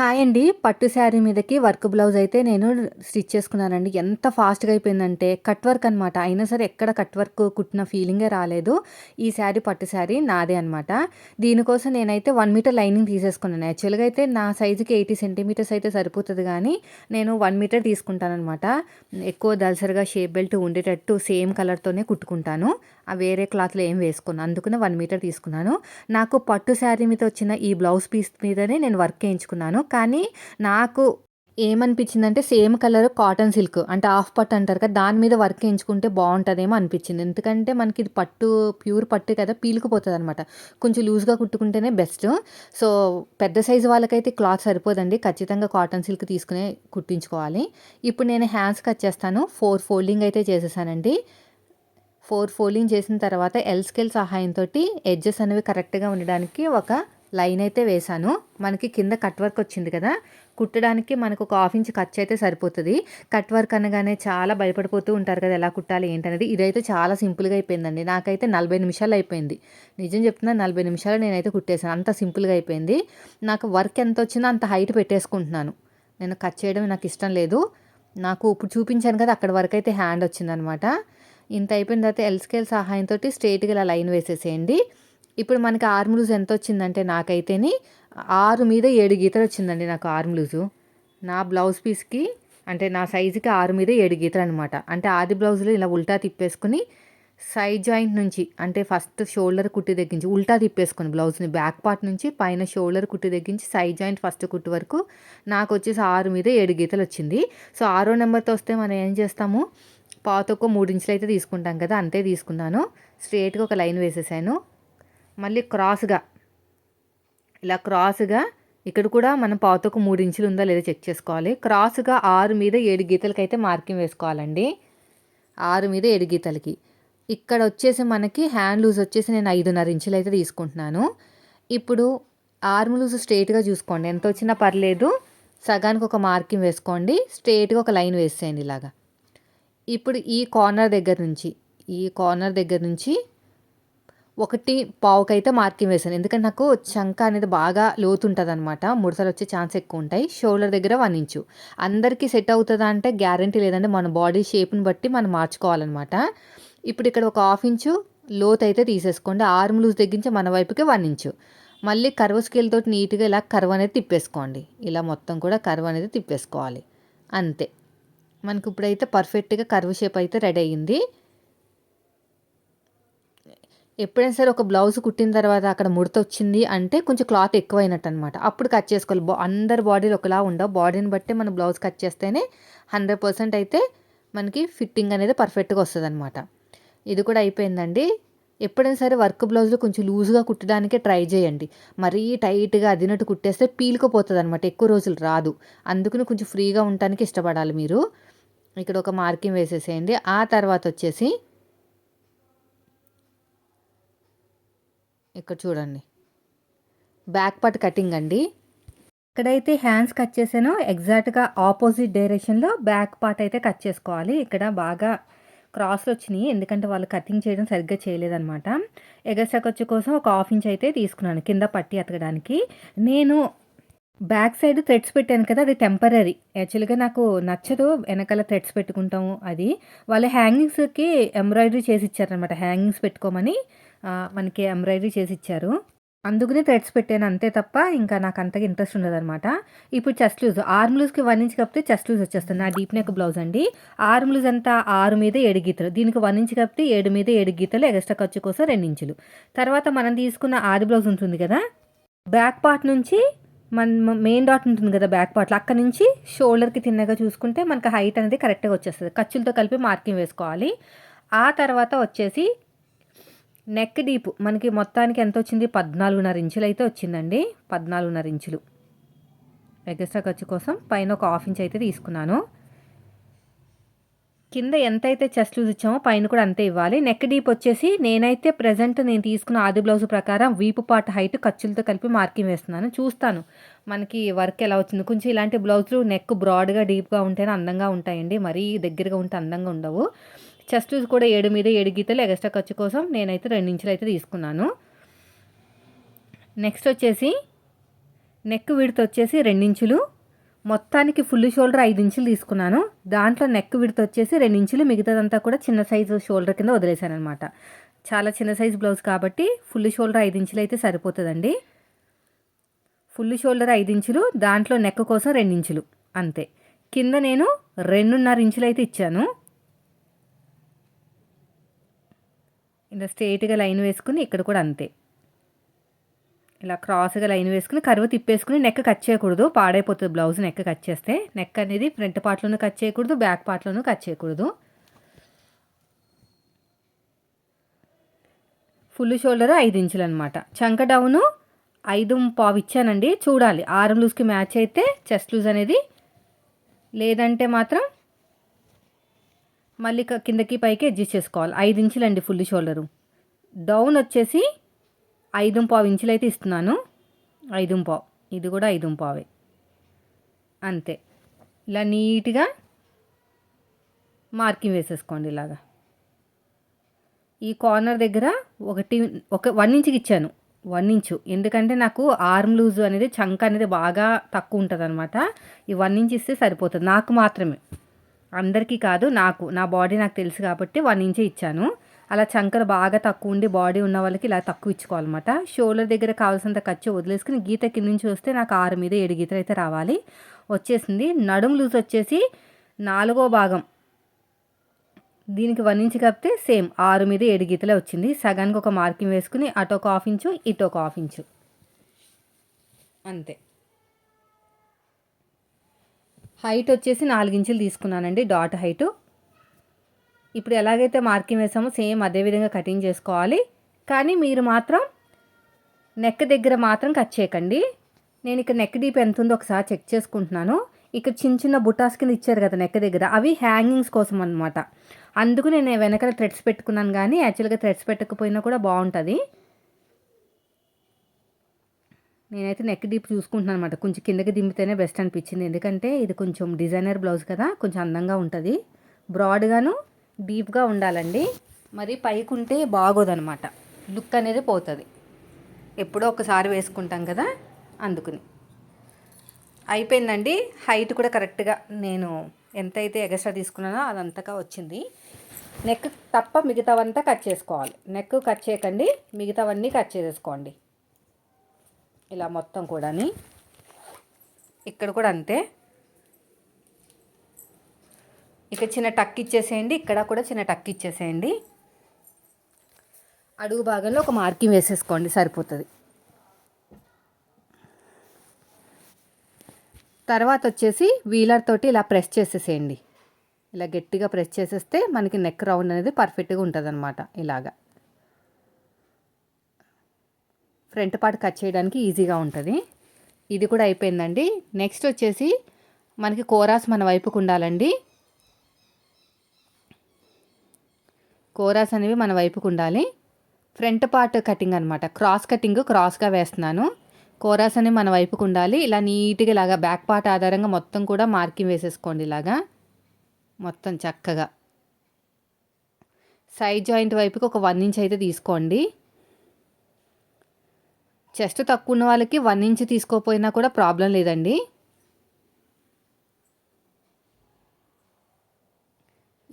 Hi అండి. పట్టు శారీ మీదకి వర్క్ బ్లౌజ్ అయితే నేను స్టిచ్ చేసుకున్నానండి. ఎంత ఫాస్ట్గా అయిపోయిందంటే కట్ వర్క్ అనమాట అయినా సరే ఎక్కడ కట్ వర్క్ కుట్టిన ఫీలింగే రాలేదు. ఈ శారీ పట్టు శారీ నాదే అనమాట దీనికోసం నేనైతే వన్ మీటర్ లైనింగ్ తీసేసుకున్నాను. యాక్చువల్గా అయితే నా సైజుకి ఎయిటీ సెంటీమీటర్స్ అయితే సరిపోతుంది కానీ నేను వన్ మీటర్ తీసుకుంటాను అనమాట ఎక్కువ దల్సరిగా షేప్ బెల్ట్ ఉండేటట్టు సేమ్ కలర్తోనే కుట్టుకుంటాను. వేరే క్లాత్లో ఏం వేసుకున్నాను అందుకనే వన్ మీటర్ తీసుకున్నాను. నాకు పట్టు శారీ మీద వచ్చిన ఈ బ్లౌజ్ పీస్ మీదనే నేను వర్క్ వేయించుకున్నాను కానీ నాకు ఏమనిపించిందంటే సేమ్ కలర్ కాటన్ సిల్క్ అంటే హాఫ్ పట్టు అంటారు కదా దాని మీద వర్క్ చేయించుకుంటే బాగుంటుందేమో అనిపించింది. ఎందుకంటే మనకి ఇది పట్టు ప్యూర్ పట్టు కదా పీలుకుపోతుంది అనమాట కొంచెం లూజ్గా కుట్టుకుంటేనే బెస్ట్. సో పెద్ద సైజు వాళ్ళకైతే క్లాత్ సరిపోదండి. ఖచ్చితంగా కాటన్ సిల్క్ తీసుకునే కుట్టించుకోవాలి. ఇప్పుడు నేను హ్యాండ్స్ కట్ చేస్తాను. ఫోర్ ఫోల్డింగ్ అయితే చేసేసానండి. ఫోర్ ఫోల్డింగ్ చేసిన తర్వాత ఎల్ స్కేల్ సహాయంతో ఎడ్జెస్ అనేవి కరెక్ట్గా ఉండడానికి ఒక లైన్ అయితే వేశాను. మనకి కింద కట్ వర్క్ వచ్చింది కదా? కుట్టడానికి మనకు ఒక హాఫ్ ఇంచ్ ఖర్చు అయితే సరిపోతుంది. కట్ వర్క్ అనగానే చాలా భయపడిపోతూ ఉంటారు కదా ఎలా కుట్టాలి ఏంటనేది. ఇదైతే చాలా సింపుల్గా అయిపోయిందండి. నాకైతే నలభై నిమిషాలు అయిపోయింది. నిజం చెప్తున్నా నలభై నిమిషాలు నేనైతే కుట్టేసాను అంత సింపుల్గా అయిపోయింది. నాకు వర్క్ ఎంత వచ్చిందో అంత హైట్ పెట్టేసుకుంటున్నాను. నేను కట్ చేయడం నాకు ఇష్టం లేదు. నాకు ఇప్పుడు చూపించాను కదా అక్కడ వరకు అయితే హ్యాండ్ వచ్చిందనమాట. ఇంత అయిపోయిన తర్వాత ఎల్ స్కేల్ సహాయంతో స్ట్రేట్గా ఇలా లైన్ వేసేసేయండి. ఇప్పుడు మనకి ఆర్మ్ లూజ్ ఎంత వచ్చిందంటే నాకైతేని ఆరు మీద ఏడు గీతలు వచ్చిందండి నాకు ఆర్మ్ లూజు నా బ్లౌజ్ పీస్కి అంటే నా సైజుకి ఆరు మీద ఏడు గీతలు అనమాట అంటే ఆది బ్లౌజ్లో ఇలా ఉల్టా తిప్పేసుకుని సైడ్ జాయింట్ నుంచి అంటే ఫస్ట్ షోల్డర్ కుట్టి తగ్గించి ఉల్టా తిప్పేసుకుని బ్లౌజ్ని బ్యాక్ పార్ట్ నుంచి పైన షోల్డర్ కుట్టి తగ్గించి సైడ్ జాయింట్ ఫస్ట్ కుట్టు వరకు నాకు వచ్చేసి ఆరు మీద ఏడు గీతలు వచ్చింది. సో ఆరో నెంబర్తో వస్తే మనం ఏం చేస్తాము? పాతొక్క మూడు ఇంచులు అయితే తీసుకుంటాం కదా అంతే తీసుకున్నాను. స్ట్రేట్గా ఒక లైన్ వేసేసాను. మళ్ళీ క్రాస్గా ఇలా క్రాస్గా ఇక్కడ కూడా మనం పాతకు మూడు ఇంచులు ఉందా లేదా చెక్ చేసుకోవాలి. క్రాస్గా ఆరు మీద ఏడు గీతలకి అయితే మార్కింగ్ వేసుకోవాలండి. ఆరు మీద ఏడు గీతలకి. ఇక్కడ వచ్చేసి మనకి హ్యాండ్ లూజ్ వచ్చేసి నేను ఐదున్నర ఇంచులు అయితే తీసుకుంటున్నాను. ఇప్పుడు ఆర్మ్ లూజ్ స్ట్రేట్గా చూసుకోండి. ఎంత వచ్చినా పర్లేదు సగానికి ఒక మార్కింగ్ వేసుకోండి. స్ట్రేట్గా ఒక లైన్ వేసేయండి ఇలాగా. ఇప్పుడు ఈ కార్నర్ దగ్గర నుంచి ఈ కార్నర్ దగ్గర నుంచి ఒకటి పావుకైతే మార్కింగ్ వేసాను ఎందుకంటే నాకు చంక అనేది బాగా లోతుంటుంది అనమాట ముడతలు వచ్చే ఛాన్స్ ఎక్కువ ఉంటాయి. షోల్డర్ దగ్గర వన్ ఇంచు అందరికీ సెట్ అవుతుందా అంటే గ్యారంటీ లేదంటే మన బాడీ షేప్ని బట్టి మనం మార్చుకోవాలన్నమాట. ఇప్పుడు ఇక్కడ ఒక హాఫ్ ఇంచు లోత్ అయితే తీసేసుకోండి. ఆర్మ్ లూజ్ తగ్గించి మన వైపుకి వన్ ఇంచు మళ్ళీ కర్వ్ స్కేల్ తోటి నీట్గా ఇలా కర్వ్ అనేది తిప్పేసుకోండి. ఇలా మొత్తం కూడా కర్వ్ అనేది తిప్పేసుకోవాలి. అంతే. మనకి ఇప్పుడైతే పర్ఫెక్ట్గా కర్వ్ షేప్ అయితే రెడీ అయ్యింది. ఎప్పుడైనా సరే ఒక బ్లౌజ్ కుట్టిన తర్వాత అక్కడ ముడత వచ్చింది అంటే కొంచెం క్లాత్ ఎక్కువైనట్టు అనమాట అప్పుడు కట్ చేసుకోవాలి. బా అందరి బాడీలు ఒకలా ఉండవు. బాడీని బట్టి మన బ్లౌజ్ కట్ చేస్తేనే హండ్రెడ్ పర్సెంట్ అయితే మనకి ఫిట్టింగ్ అనేది పర్ఫెక్ట్గా వస్తుంది అనమాట ఇది కూడా అయిపోయిందండి. ఎప్పుడైనా సరే వర్క్ బ్లౌజ్లో కొంచెం లూజ్గా కుట్టడానికే ట్రై చేయండి. మరీ టైట్గా అదినట్టు కుట్టేస్తే పీలుకుపోతుంది అనమాట ఎక్కువ రోజులు రాదు. అందుకని కొంచెం ఫ్రీగా ఉండటానికి ఇష్టపడాలి మీరు. ఇక్కడ ఒక మార్కింగ్ వేసేసేయండి. ఆ తర్వాత వచ్చేసి ఇక్కడ చూడండి. బ్యాక్ పార్ట్ కటింగ్ అండి. ఇక్కడైతే హ్యాండ్స్ కట్ చేసానో. ఎగ్జాక్ట్గా ఆపోజిట్ డైరెక్షన్లో బ్యాక్ పార్ట్ అయితే కట్ చేసుకోవాలి. ఇక్కడ బాగా క్రాస్ వచ్చినాయి. ఎందుకంటే వాళ్ళు కటింగ్ చేయడం సరిగ్గా చేయలేదన్నమాట. ఎగస్ట్రా ఖర్చు కోసం ఒక హాఫ్ ఇంచ్ అయితే తీసుకున్నాను కింద పట్టి అతకడానికి. నేను బ్యాక్ సైడ్ థ్రెడ్స్ పెట్టాను కదా అది టెంపరీ యాక్చువల్గా నాకు నచ్చదు వెనకాల థ్రెడ్స్ పెట్టుకుంటాము అది. వాళ్ళు హ్యాంగింగ్స్కి ఎంబ్రాయిడరీ చేసి ఇచ్చారనమాట హ్యాంగింగ్స్ పెట్టుకోమని మనకి ఎంబ్రాయిడరీ చేసి ఇచ్చారు. అందుకనే థ్రెడ్స్ పెట్టాను అంతే తప్ప ఇంకా నాకు అంతగా ఇంట్రెస్ట్ ఉండదన్నమాట. ఇప్పుడు చెస్ట్ లూజ్. ఆర్మ్ లూజ్కి వన్ ఇంచ్ కప్పితే చెస్ట్ లూజ్ వచ్చేస్తుంది. నా డీప్ నెక్ బ్లౌజ్ అండి. ఆర్మ్ లూజ్ అంతా ఆరు మీద ఏడు గీతలు. దీనికి వన్ ఇంచ్ కప్పితే ఏడు మీద ఏడు గీతలు ఎక్స్ట్రా ఖర్చు కోసం రెండు ఇంచులు. తర్వాత మనం తీసుకున్న ఆది బ్లౌజ్ ఉంటుంది కదా బ్యాక్ పార్ట్ నుంచి మన మెయిన్ డాట్ ఉంటుంది కదా బ్యాక్ పార్ట్లో అక్కడ నుంచి షోల్డర్కి తిన్నగా చూసుకుంటే మనకు హైట్ అనేది కరెక్ట్గా వచ్చేస్తుంది. ఖర్చులతో కలిపి మార్కింగ్ వేసుకోవాలి. ఆ తర్వాత వచ్చేసి నెక్ డీప్ మనకి మొత్తానికి ఎంత వచ్చింది? పద్నాలుగున్నర ఇంచులు అయితే వచ్చిందండి. పద్నాలుగున్నర ఇంచులు. ఎగస్ట్రా ఖర్చు కోసం పైన ఒక హాఫ్ ఇంచ్ అయితే తీసుకున్నాను. కింద ఎంతైతే చెస్ట్ లూజ్ ఇచ్చామో పైన కూడా అంతే ఇవ్వాలి. నెక్ డీప్ వచ్చేసి నేనైతే ప్రజెంట్ నేను తీసుకున్న ఆది బ్లౌజ్ ప్రకారం వీపు పాట హైట్ ఖర్చులతో కలిపి మార్కింగ్ వేస్తున్నాను. చూస్తాను మనకి వర్క్ ఎలా వచ్చింది. కొంచెం ఇలాంటి బ్లౌజులు నెక్ బ్రాడ్గా డీప్గా ఉంటేనే అందంగా ఉంటాయండి. మరీ దగ్గరగా ఉంటే అందంగా ఉండవు. చెస్ట్ కూడా ఏడు మీద ఏడు గీతలు ఎగస్ట్రా ఖర్చు కోసం నేనైతే రెండు ఇంచులు అయితే తీసుకున్నాను. నెక్స్ట్ వచ్చేసి నెక్ విడత వచ్చేసి రెండించులు. మొత్తానికి ఫుల్ షోల్డర్ ఐదు ఇంచులు తీసుకున్నాను. దాంట్లో నెక్ విడత వచ్చేసి రెండు ఇంచులు మిగతాదంతా కూడా చిన్న సైజు షోల్డర్ కింద వదిలేశాను అనమాట చాలా చిన్న సైజు బ్లౌజ్ కాబట్టి ఫుల్ షోల్డర్ ఐదు ఇంచులు అయితే సరిపోతుందండి. ఫుల్ షోల్డర్ ఐదు ఇంచులు దాంట్లో నెక్ కోసం రెండు ఇంచులు అంతే. కింద నేను రెండున్నర ఇంచులు అయితే ఇచ్చాను. ఇలా స్ట్రేట్గా లైన్ వేసుకుని ఇక్కడ కూడా అంతే. ఇలా క్రాస్గా లైన్ వేసుకుని కరువు తిప్పేసుకుని నెక్ కట్ చేయకూడదు. పాడైపోతుంది బ్లౌజ్ నెక్ కట్ చేస్తే. నెక్ అనేది ఫ్రంట్ పార్ట్లోనూ కట్ చేయకూడదు బ్యాక్ పార్ట్లోనూ కట్ చేయకూడదు. ఫుల్ షోల్డర్ ఐదు ఇంచులు అనమాట చంక డౌను ఐదు పావు ఇచ్చానండి. చూడాలి. ఆరం లూజ్కి మ్యాచ్ అయితే చెస్ట్ లూజ్ అనేది లేదంటే మాత్రం మళ్ళీ కిందకి పైకి అడ్జస్ట్ చేసుకోవాలి. ఐదు ఇంచులండి ఫుల్ షోల్డరు. డౌన్ వచ్చేసి ఐదు పావు ఇంచులు అయితే ఇస్తున్నాను. ఐదు పావు. ఇది కూడా ఐదు పావే. అంతే. ఇలా నీట్గా మార్కింగ్ వేసేసుకోండి ఇలాగా. ఈ కార్నర్ దగ్గర ఒకటి ఒక వన్ ఇంచుకి ఇచ్చాను. One inch. ఎందుకంటే నాకు ఆర్మ్ లూజ్ అనేది చంక అనేది బాగా తక్కువ ఉంటుంది అనమాట ఈ వన్ ఇంచ్ ఇస్తే సరిపోతుంది. నాకు మాత్రమే. అందరికీ కాదు నాకు. నా బాడీ నాకు తెలుసు కాబట్టి వన్ ఇంచే ఇచ్చాను. అలా చంకలు బాగా తక్కువ ఉండి బాడీ ఉన్న వాళ్ళకి ఇలా తక్కువ ఇచ్చుకోవాలన్నమాట. షోల్డర్ దగ్గర కావాల్సినంత ఖర్చు వదిలేసుకుని గీత కింద నుంచి వస్తే నాకు ఆరు మీద ఏడు గీతలు అయితే రావాలి. వచ్చేసింది. నడుము లూజ్ వచ్చేసి నాలుగో భాగం. దీనికి వన్ ఇంచ్ కప్పితే సేమ్ ఆరు మీద ఏడు గీతలే వచ్చింది. సగానికి ఒక మార్కింగ్ వేసుకుని అటు ఒక హాఫ్ ఇంచు ఇటు ఒక హాఫ్ ఇంచు. అంతే. హైట్ వచ్చేసి నాలుగు ఇంచులు తీసుకున్నానండి డాట్ హైటు. ఇప్పుడు ఎలాగైతే మార్కింగ్ వేసామో సేమ్ అదే విధంగా కటింగ్ చేసుకోవాలి. కానీ మీరు మాత్రం నెక్ దగ్గర మాత్రం కట్ చేయకండి. నేను ఇక్కడ నెక్ డీప్ ఎంత ఉందో ఒకసారి చెక్ చేసుకుంటున్నాను. ఇక్కడ చిన్న చిన్న బుటాస్ కింద ఇచ్చారు కదా నెక్ దగ్గర. అవి హ్యాంగింగ్స్ కోసం అనమాట అందుకు నేను వెనకాల థ్రెడ్స్ పెట్టుకున్నాను కానీ యాక్చువల్గా థ్రెడ్స్ పెట్టకపోయినా కూడా బాగుంటుంది. నేనైతే నెక్ డీప్ చూసుకుంటున్నాను అనమాట కొంచెం కిందకి దింపితేనే బెస్ట్ అనిపించింది. ఎందుకంటే ఇది కొంచెం డిజైనర్ బ్లౌజ్ కదా కొంచెం అందంగా ఉంటుంది. బ్రాడ్గాను డీప్గా ఉండాలండి. మరి పైకి ఉంటే బాగోదనమాట. లుక్ అనేది పోతుంది. ఎప్పుడో ఒకసారి వేసుకుంటాం కదా అందుకుని. అయిపోయిందండి. హైట్ కూడా కరెక్ట్గా నేను ఎంతైతే ఎగస్ట్రా తీసుకున్నానో అదంతగా వచ్చింది. నెక్ తప్ప మిగతావంతా కట్ చేసుకోవాలి. నెక్ కట్ చేయకండి. మిగతావన్నీ కట్ చేసేసుకోండి. ఇలా మొత్తం కూడాని. ఇక్కడ కూడా అంతే. ఇక్కడ చిన్న టక్ ఇచ్చేసేయండి ఇక్కడ కూడా చిన్న టక్ ఇచ్చేసేయండి. అడుగు భాగంలో ఒక మార్కింగ్ వేసేసుకోండి సరిపోతుంది. తర్వాత వచ్చేసి వీలర్ తోటి ఇలా ప్రెస్ చేసేసేయండి. ఇలా గట్టిగా ప్రెస్ చేసేస్తే మనకి నెక్ రౌండ్ అనేది పర్ఫెక్ట్గా ఉంటుంది అనమాట ఇలాగా. ఫ్రంట్ పార్ట్ కట్ చేయడానికి ఈజీగా ఉంటుంది. ఇది కూడా అయిపోయిందండి. నెక్స్ట్ వచ్చేసి మనకి కోరాస్ మన వైపుకు ఉండాలండి. కోరాస్ అనేవి మన వైపుకు ఉండాలి. ఫ్రంట్ పార్ట్ కటింగ్ అనమాట క్రాస్ కటింగ్ క్రాస్గా వేస్తున్నాను. కోరాస్ అనేవి మన వైపుకు ఉండాలి. ఇలా నీట్గా ఇలాగా బ్యాక్ పార్ట్ ఆధారంగా మొత్తం కూడా మార్కింగ్ వేసేసుకోండి ఇలాగా. మొత్తం చక్కగా. సైడ్ జాయింట్ వైపుకి ఒక వన్ ఇంచ్ అయితే తీసుకోండి. చెస్ట్ తక్కువ ఉన్న వాళ్ళకి వన్ ఇంచ్ తీసుకోపోయినా కూడా ప్రాబ్లం లేదండి.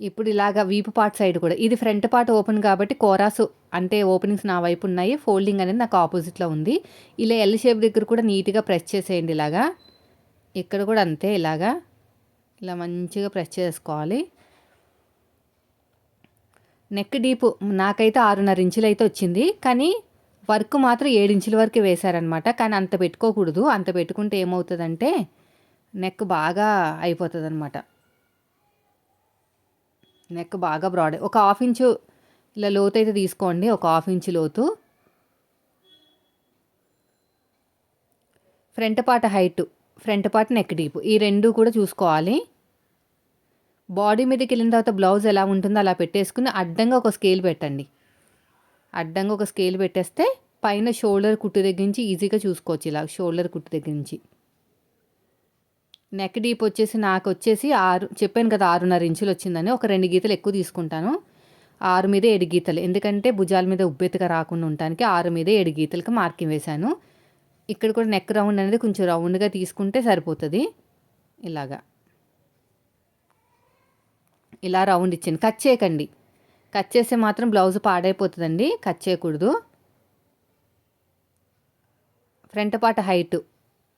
ఇప్పుడు ఇలాగా వీపు పార్ట్ సైడ్ కూడా. ఇది ఫ్రంట్ పార్ట్ ఓపెన్ కాబట్టి కోరాసు అంటే ఓపెనింగ్స్ నా వైపు ఉన్నాయి. ఫోల్డింగ్ అనేది నాకు ఆపోజిట్లో ఉంది. ఇలా ఎల్ షేప్ దగ్గర కూడా నీట్గా ప్రెస్ చేసేయండి ఇలాగా. ఇక్కడ కూడా అంతే ఇలాగా. ఇలా మంచిగా ప్రెస్ చేసుకోవాలి. నెక్ డీప్ నాకైతే ఆరున్నర ఇంచులు అయితే వచ్చింది. కానీ వర్క్ మాత్రం ఏడు ఇంచుల వరకు వేశారనమాట. కానీ అంత పెట్టుకోకూడదు. అంత పెట్టుకుంటే ఏమవుతుందంటే నెక్ బాగా అయిపోతుంది అనమాట నెక్ బాగా బ్రాడ్ ఒక హాఫ్ ఇంచు ఇలా లోతు అయితే తీసుకోండి ఒక హాఫ్ ఇంచు లోతు. Front part height front part neck deep ఈ రెండు కూడా చూసుకోవాలి. బాడీ మీదకి వెళ్ళిన తర్వాత బ్లౌజ్ ఎలా ఉంటుందో అలా పెట్టేసుకుని అడ్డంగా ఒక స్కేల్ పెట్టండి. అడ్డంగా ఒక స్కేల్ పెట్టేస్తే పైన షోల్డర్ కుట్టు దగ్గర నుంచి ఈజీగా చూసుకోవచ్చు ఇలా షోల్డర్ కుట్టు దగ్గర నుంచి. నెక్ డీప్ వచ్చేసి నాకు వచ్చేసి ఆరు చెప్పాను కదా ఆరున్నర ఇంచులు వచ్చిందని ఒక రెండు గీతలు ఎక్కువ తీసుకుంటాను. ఆరు మీద ఏడు గీతలు. ఎందుకంటే భుజాల మీద ఉబ్బెత్తుగా రాకుండా ఉండటానికి ఆరు మీద ఏడు గీతలకు మార్కింగ్ వేశాను. ఇక్కడ కూడా నెక్ రౌండ్ అనేది కొంచెం రౌండ్గా తీసుకుంటే సరిపోతుంది. ఇలాగా. ఇలా రౌండ్ ఇచ్చాను. కట్ చేయకండి. కట్ చేస్తే మాత్రం బ్లౌజ్ పాడైపోతుందండి. కట్ చేయకూడదు. Front part height.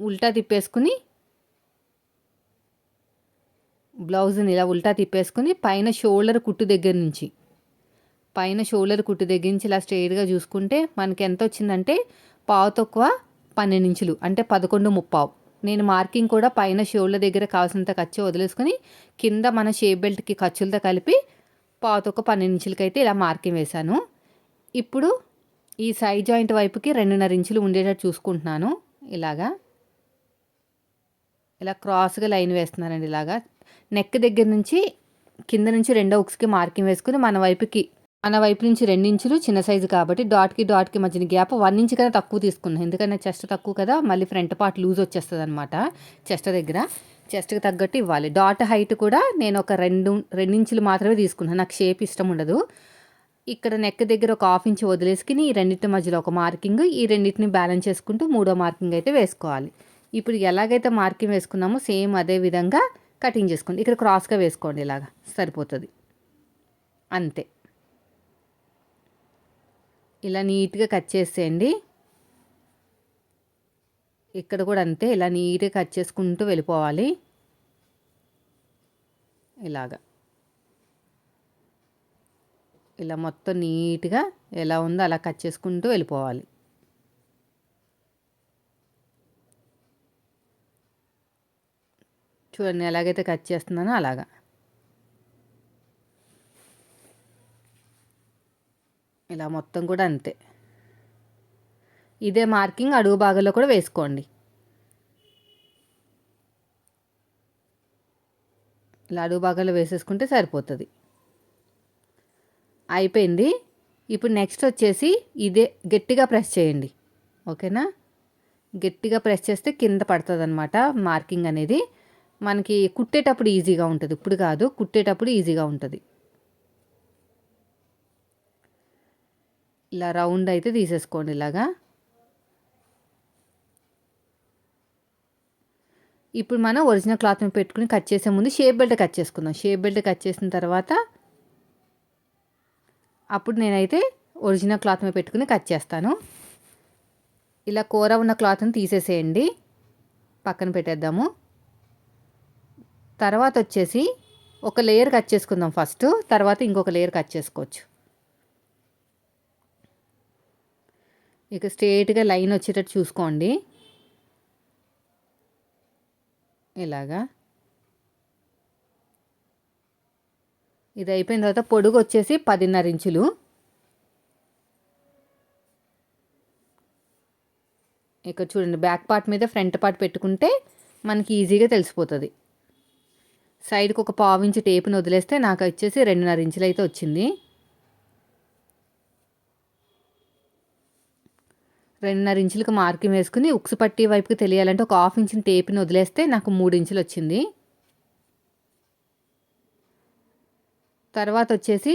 ఉల్టా తిప్పేసుకుని బ్లౌజ్ని ఇలా ఉల్టా తిప్పేసుకుని పైన షోల్డర్ కుట్టు దగ్గర నుంచి పైన షోల్డర్ కుట్టు దగ్గర నుంచి ఇలా స్ట్రైట్గా చూసుకుంటే మనకి ఎంత వచ్చిందంటే పావు తక్కువ పన్నెండు ఇంచులు అంటే పదకొండు ముప్పావు. నేను మార్కింగ్ కూడా పైన షోల్డర్ దగ్గర కావాల్సినంత ఖర్చు వదిలేసుకొని కింద మన షేప్ బెల్ట్కి ఖర్చులతో కలిపి పావు తక్కువ పన్నెండు ఇంచులకి అయితే ఇలా మార్కింగ్ వేశాను. ఇప్పుడు ఈ సైడ్ జాయింట్ వైపుకి రెండున్నర ఇంచులు ఉండేటట్టు చూసుకుంటున్నాను. ఇలాగా ఇలా క్రాస్గా లైన్ వేస్తున్నానండి ఇలాగా. నెక్ దగ్గర నుంచి కింద నుంచి రెండో ఉక్స్కి మార్కింగ్ వేసుకుని మన వైపుకి మన వైపు నుంచి రెండించులు చిన్న సైజు కాబట్టి డాట్కి డాట్కి మధ్యన గ్యాప్ వన్ ఇంచ్ కన్నా తక్కువ తీసుకున్నాను ఎందుకంటే చెస్ట్ తక్కువ కదా మళ్ళీ ఫ్రంట్ పార్ట్ లూజ్ వచ్చేస్తుంది అనమాట చెస్ట్ దగ్గర. చెస్ట్కి తగ్గట్టు ఇవ్వాలి. డాట్ హైట్ కూడా నేను ఒక రెండు రెండించులు మాత్రమే తీసుకున్నాను. నాకు షేప్ ఇష్టం ఉండదు. ఇక్కడ నెక్ దగ్గర ఒక హాఫ్ ఇంచ్ వదిలేసుకుని ఈ రెండింటి మధ్యలో ఒక మార్కింగ్ ఈ రెండింటిని బ్యాలెన్స్ చేసుకుంటూ మూడో మార్కింగ్ అయితే వేసుకోవాలి. ఇప్పుడు ఎలాగైతే మార్కింగ్ వేసుకున్నామో సేమ్ అదే విధంగా కటింగ్ చేసుకోండి. ఇక్కడ క్రాస్గా వేసుకోండి ఇలాగా. సరిపోతుంది. అంతే. ఇలా నీట్గా కట్ చేసేయండి. ఇక్కడ కూడా అంతే. ఇలా నీట్గా కట్ చేసుకుంటూ వెళ్ళిపోవాలి. ఇలాగా. ఇలా మొత్తం నీట్గా ఎలా ఉందో అలా కట్ చేసుకుంటూ వెళ్ళిపోవాలి. చూడండి ఎలాగైతే కట్ చేస్తున్నానో అలాగా. ఇలా మొత్తం కూడా అంతే. ఇదే మార్కింగ్ అడుగు భాగంలో కూడా వేసుకోండి. ఇలా అడుగు భాగంలో వేసేసుకుంటే సరిపోతుంది. అయిపోయింది. ఇప్పుడు నెక్స్ట్ వచ్చేసి ఇదే గట్టిగా ప్రెస్ చేయండి. ఓకేనా? గట్టిగా ప్రెస్ చేస్తే కింద పడుతుంది అనమాట మార్కింగ్ అనేది. మనకి కుట్టేటప్పుడు ఈజీగా ఉంటుంది. ఇప్పుడు కాదు కుట్టేటప్పుడు ఈజీగా ఉంటుంది. ఇలా రౌండ్ అయితే తీసేసుకోండి ఇలాగా. ఇప్పుడు మనం ఒరిజినల్ క్లాత్ని పెట్టుకుని కట్ చేసే ముందు షేప్ బెల్ట్ కట్ చేసుకుందాం. షేప్ బెల్ట్ కట్ చేసిన తర్వాత అప్పుడు నేనైతే ఒరిజినల్ క్లాత్ మీద పెట్టుకుని కట్ చేస్తాను. ఇలా కూర ఉన్న క్లాత్ని తీసేసేయండి. పక్కన పెట్టేద్దాము. తర్వాత వచ్చేసి ఒక లేయర్ కట్ చేసుకుందాం ఫస్ట్ తర్వాత ఇంకొక లేయర్ కట్ చేసుకోవచ్చు. ఇక స్ట్రేట్గా లైన్ వచ్చేటట్టు చూసుకోండి. ఇలాగా. ఇది అయిపోయిన తర్వాత పొడుగు వచ్చేసి పదిన్నర ఇంచులు. ఇక్కడ చూడండి బ్యాక్ పార్ట్ మీద ఫ్రంట్ పార్ట్ పెట్టుకుంటే మనకి ఈజీగా తెలిసిపోతుంది. సైడ్కి ఒక పావు ఇంచు టేపును వదిలేస్తే నాకు వచ్చేసి రెండున్నర ఇంచులు అయితే వచ్చింది. రెండున్నర ఇంచులకు మార్కింగ్ వేసుకుని ఉక్సు పట్టి వైపుకి తెలియాలంటే ఒక హాఫ్ ఇంచిన టేప్ని వదిలేస్తే నాకు మూడు ఇంచులు వచ్చింది. తర్వాత వచ్చేసి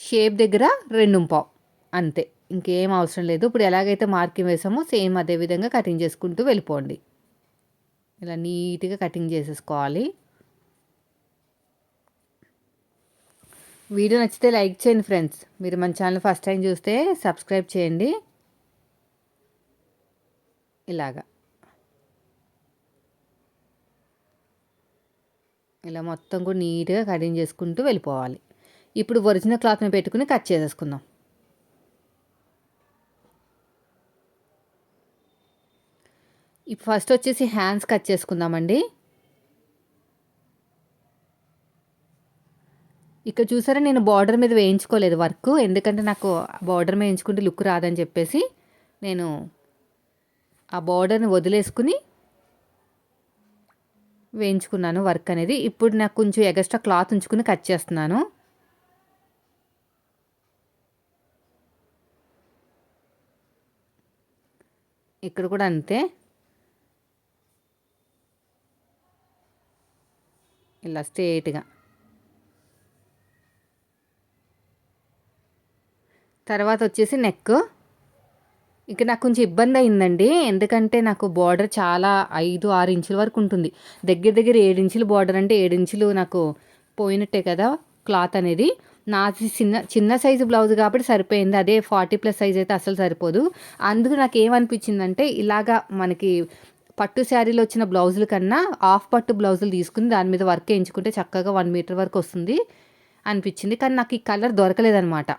షేప్ దగ్గర రెండు పావు అంతే. ఇంకేం అవసరం లేదు. ఇప్పుడు ఎలాగైతే మార్కింగ్ వేసామో సేమ్ అదే విధంగా కటింగ్ చేసుకుంటూ వెళ్ళిపోండి. ఇలా నీట్గా కటింగ్ చేసేసుకోవాలి. వీడియో నచ్చితే లైక్ చేయండి ఫ్రెండ్స్. మీరు మన ఛానల్ ఫస్ట్ టైం చూస్తే సబ్స్క్రైబ్ చేయండి. ఇలాగా. ఇలా మొత్తం కూడా నీట్గా కటింగ్ చేసుకుంటూ వెళ్ళిపోవాలి. ఇప్పుడు ఒరిజినల్ క్లాత్ని పెట్టుకుని కట్ చేసేసుకుందాం. ఫస్ట్ వచ్చేసి హ్యాండ్స్ కట్ చేసుకుందామండి. ఇక్కడ చూసారా నేను బార్డర్ మీద వేయించుకోలేదు వర్క్ ఎందుకంటే నాకు బార్డర్ మీద వేయించుకుంటే లుక్ రాదని చెప్పేసి నేను ఆ బార్డర్ని వదిలేసుకుని వేయించుకున్నాను వర్క్ అనేది. ఇప్పుడు నాకు కొంచెం ఎగస్ట్రా క్లాత్ ఉంచుకుని కట్ చేస్తున్నాను. ఇక్కడ కూడా అంతే. ఇలా స్ట్రేట్గా. తర్వాత వచ్చేసి నెక్. ఇక నాకు కొంచెం ఇబ్బంది అయిందండి. ఎందుకంటే నాకు బార్డర్ చాలా ఐదు ఆరు ఇంచుల వరకు ఉంటుంది. దగ్గర దగ్గర ఏడు ఇంచులు బార్డర్ అంటే ఏడు ఇంచులు నాకు పోయినట్టే కదా క్లాత్ అనేది. నాది చిన్న చిన్న సైజు బ్లౌజ్ కాబట్టి సరిపోయింది. అదే ఫార్టీ ప్లస్ సైజ్ అయితే అసలు సరిపోదు. అందుకు నాకు ఏమనిపించిందంటే ఇలాగా మనకి పట్టు శారీలో వచ్చిన బ్లౌజుల కన్నా హాఫ్ పట్టు బ్లౌజులు తీసుకుని దాని మీద వర్క్ వేయించుకుంటే చక్కగా వన్ మీటర్ వరకు వస్తుంది అనిపించింది. కానీ నాకు ఈ కలర్ దొరకలేదనమాట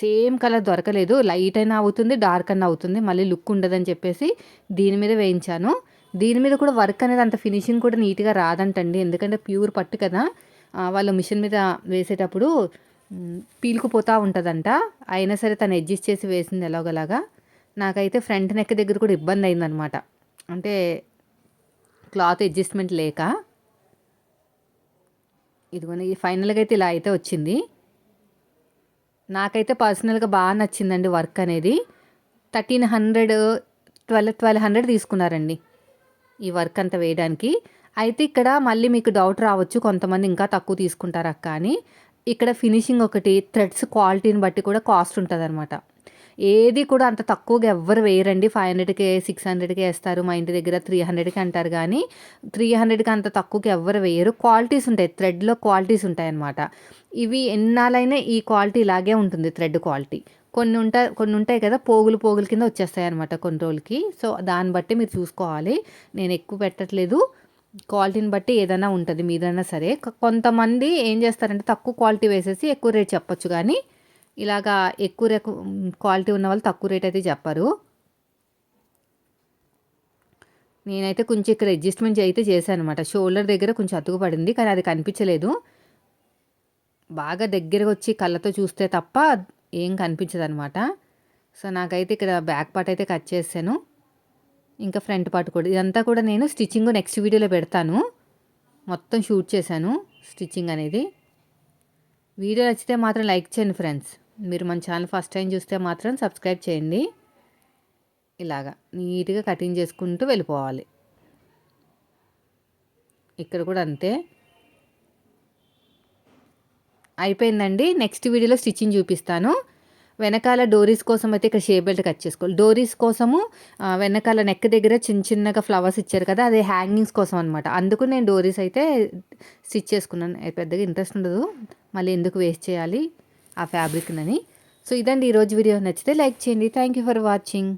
సేమ్ కలర్ దొరకలేదు. లైట్ అయినా అవుతుంది డార్క్ అయినా అవుతుంది. మళ్ళీ లుక్ ఉండదని చెప్పేసి దీని మీద వేయించాను. దీని మీద కూడా వర్క్ అనేది అంత ఫినిషింగ్ కూడా నీట్గా రాదంటండి. ఎందుకంటే ప్యూర్ పట్టు కదా. వాళ్ళు మిషన్ మీద వేసేటప్పుడు పీలుకుపోతూ ఉంటుందంట. అయినా సరే తను అడ్జస్ట్ చేసి వేసింది ఎలాగలాగా. నాకైతే ఫ్రంట్ నెక్ దగ్గర కూడా ఇబ్బంది అయిందనమాట అంటే క్లాత్ అడ్జస్ట్మెంట్ లేక ఇదిగోని ఫైనల్గా అయితే ఇలా అయితే వచ్చింది. నాకైతే పర్సనల్గా బాగా నచ్చిందండి వర్క్ అనేది. Thirteen hundred twelve twelve hundred తీసుకున్నారండి ఈ వర్క్ అంతా వేయడానికి. అయితే ఇక్కడ మళ్ళీ మీకు డౌట్ రావచ్చు కొంతమంది ఇంకా తక్కువ తీసుకుంటారు అక్క అని. ఇక్కడ ఫినిషింగ్ ఒకటి థ్రెడ్స్ క్వాలిటీని బట్టి కూడా కాస్ట్ ఉంటుంది అనమాట ఏది కూడా అంత తక్కువగా ఎవ్వరు వేయరండి. ఫైవ్ హండ్రెడ్కే సిక్స్ హండ్రెడ్కే వేస్తారు. మా ఇంటి దగ్గర త్రీ హండ్రెడ్కి అంటారు కానీ త్రీ హండ్రెడ్కి అంత తక్కువకి ఎవ్వరు వేయరు. క్వాలిటీస్ ఉంటాయి. థ్రెడ్లో క్వాలిటీస్ ఉంటాయన్నమాట. ఇవి ఎన్నాలైనా ఈ క్వాలిటీ ఇలాగే ఉంటుంది. థ్రెడ్ క్వాలిటీ కొన్ని ఉంటాయి కొన్ని ఉంటాయి కదా పోగులు పోగుల కింద వచ్చేస్తాయి అనమాట కొన్ని రోజులకి. సో దాన్ని బట్టి మీరు చూసుకోవాలి. నేను ఎక్కువ పెట్టట్లేదు. క్వాలిటీని బట్టి ఏదైనా ఉంటుంది. మీదైనా సరే. కొంతమంది ఏం చేస్తారంటే తక్కువ క్వాలిటీ వేసేసి ఎక్కువ రేట్ చెప్పొచ్చు కానీ ఇలాగా ఎక్కువ రేకు క్వాలిటీ ఉన్న వాళ్ళు తక్కువ రేట్ అయితే చెప్పరు. నేనైతే కొంచెం ఇక్కడ అడ్జస్ట్మెంట్ అయితే చేశాను అనమాట షోల్డర్ దగ్గర కొంచెం అతుకు పడింది కానీ అది కనిపించలేదు. బాగా దగ్గరకు వచ్చి కళ్ళతో చూస్తే తప్ప ఏం కనిపించదు అనమాట సో నాకైతే ఇక్కడ బ్యాక్ పార్ట్ అయితే కట్ చేశాను. ఇంకా ఫ్రంట్ పార్ట్ కూడా. ఇదంతా కూడా నేను స్టిచ్చింగ్ నెక్స్ట్ వీడియోలో పెడతాను. మొత్తం షూట్ చేశాను స్టిచ్చింగ్ అనేది. వీడియో నచ్చితే మాత్రం లైక్ చేయండి ఫ్రెండ్స్. మీరు మన ఛానల్ ఫస్ట్ టైం చూస్తే మాత్రం సబ్స్క్రైబ్ చేయండి. ఇలాగా నీట్గా కటింగ్ చేసుకుంటూ వెళ్ళిపోవాలి. ఇక్కడ కూడా అంతే. అయిపోయిందండి. నెక్స్ట్ వీడియోలో స్టిచ్చింగ్ చూపిస్తాను. వెనకాల డోరీస్ కోసం అయితే ఇక్కడ షే బెల్ట్ కట్ చేసుకోవాలి డోరీస్ కోసము వెనకాల నెక్ దగ్గర చిన్న చిన్నగా ఫ్లవర్స్ ఇచ్చారు కదా అదే హ్యాంగింగ్స్ కోసం అనమాట అందుకు నేను డోరీస్ అయితే స్టిచ్ చేసుకున్నాను. పెద్దగా ఇంట్రెస్ట్ ఉండదు. మళ్ళీ ఎందుకు వేస్ట్ చేయాలి? ఆ ఫ్యాబ్రిక్నని. సో ఇదండి ఈరోజు వీడియో. నచ్చితే లైక్ చేయండి. Thank you for watching